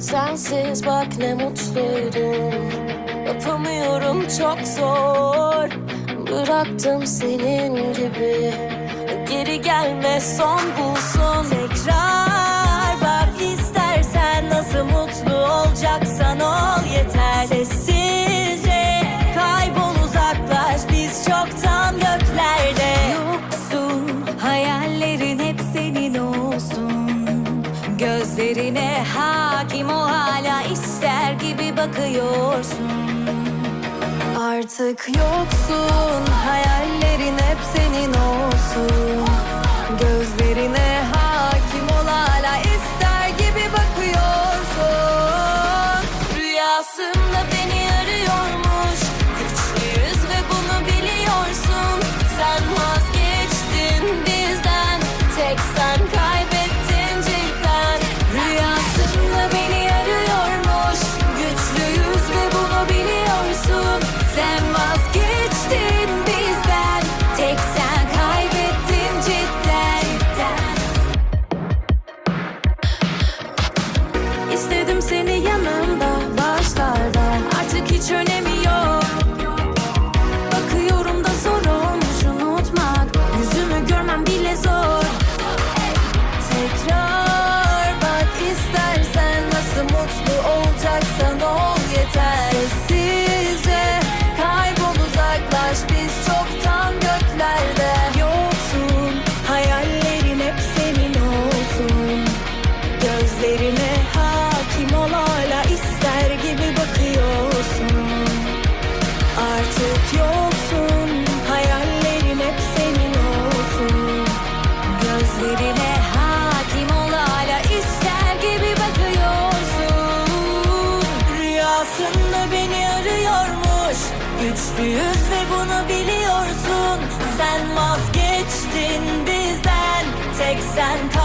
Sensiz bak ne mutluydum Yapamıyorum çok zor. Bıraktım senin gibi. Geri gelme son bulsun. Tekrar bak istersen Nasıl mutlu olacaksan ol yeter. Sessizce kaybol uzaklaş. Biz çoktan göklerde Gözlerine hakim o hala ister gibi bakıyorsun. Artık yoksun hayallerin hep senin olsun Gözlerine hakim ol hala ister gibi bakıyorsun. Artık yoksun hayallerin hep senin olsun. Gözlerine hakim ol hala ister gibi bakıyorsun. Rüyasında beni arıyormuş Güçlüyüz ve bunu biliyorsun. Sen vazgeçtin bizden Tek sen kaybettin